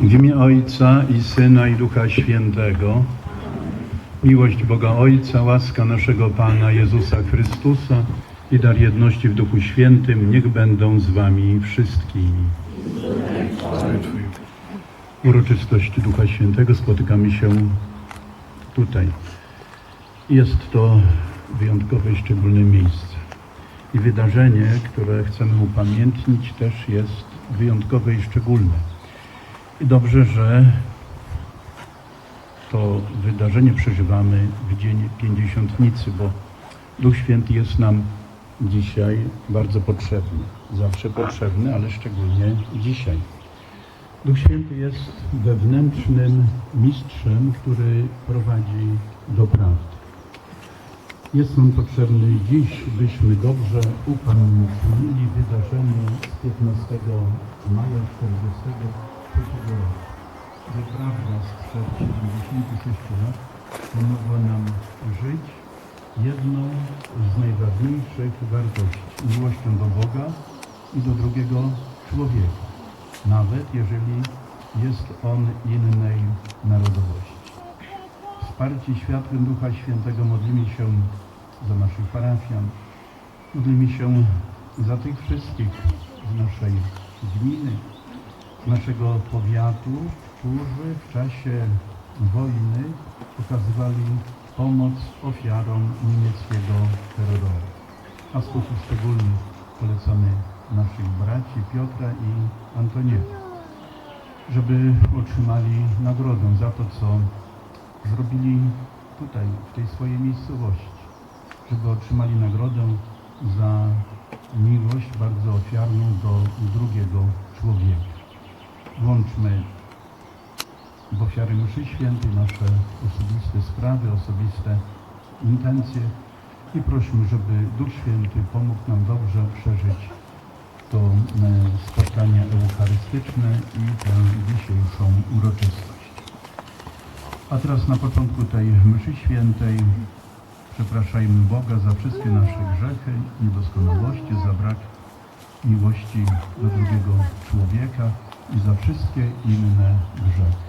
W imię Ojca i Syna i Ducha Świętego. Miłość Boga Ojca, łaska naszego Pana Jezusa Chrystusa i dar jedności w Duchu Świętym niech będą z Wami wszystkimi. Uroczystość Ducha Świętego spotykamy się tutaj. Jest to wyjątkowe i szczególne miejsce. I wydarzenie, które chcemy upamiętnić, też jest wyjątkowe i szczególne. Dobrze, że to wydarzenie przeżywamy w dzień pięćdziesiątnicy, bo Duch Święty jest nam dzisiaj bardzo potrzebny. Zawsze potrzebny, ale szczególnie dzisiaj. Duch Święty jest wewnętrznym mistrzem, który prowadzi do prawdy. Jest nam potrzebny dziś, byśmy dobrze upamiętnili wydarzenie z 15 maja 1943 gdzie prawda sprzed 76 lat pomogła nam żyć jedną z najważniejszych wartości, miłością do Boga i do drugiego człowieka, nawet jeżeli jest on innej narodowości. Wsparci światłem Ducha Świętego modlimy się za naszych parafian, modlimy się za tych wszystkich z naszej gminy, naszego powiatu, którzy w czasie wojny okazywali pomoc ofiarom niemieckiego terroru. A w sposób szczególny polecamy naszych braci Piotra i Antoniego, żeby otrzymali nagrodę za to, co zrobili tutaj, w tej swojej miejscowości, żeby otrzymali nagrodę za miłość bardzo ofiarną do drugiego człowieka. Włączmy w ofiary mszy świętej nasze osobiste sprawy, osobiste intencje i prośmy, żeby Duch Święty pomógł nam dobrze przeżyć to e, spotkanie eucharystyczne i tę dzisiejszą uroczystość. A teraz na początku tej mszy świętej przepraszajmy Boga za wszystkie nasze grzechy, niedoskonałości, za brak miłości do drugiego człowieka i za wszystkie inne grzechy.